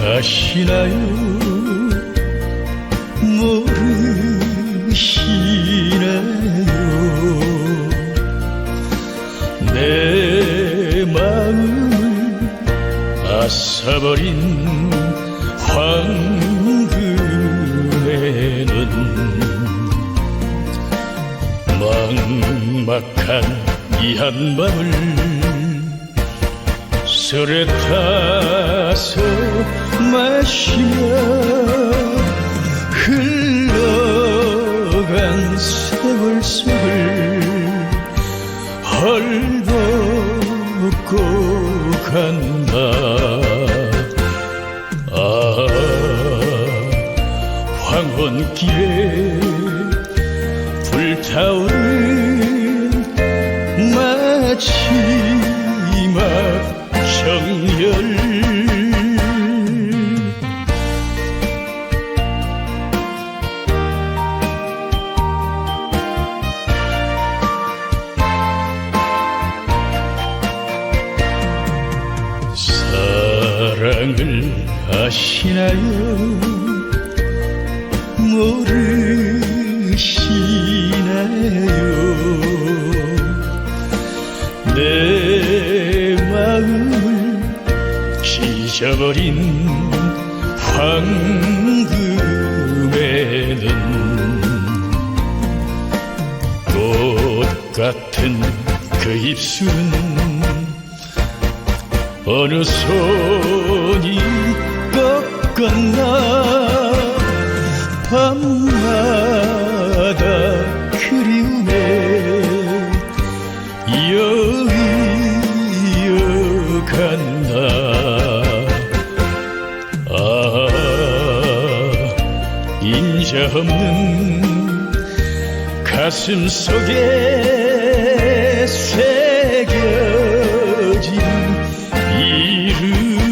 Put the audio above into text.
아시나요? 모르시나요? 내 마음을 아사버린 황금에는 막막한 이 한밤을 술에 타 서 마시며 흘러간 세월 속을 헐벗고 간다 아 황혼길에 불타오른 마지막 정열 사랑을 아시나요? 모르시나요? 내 마음을 찢어버린 황금에는 꽃 같은 그 입술은 어느 손이 꺾었나 밤마다 그리움에 여이어간다. 아 인자 없는 가슴 속에 새 一路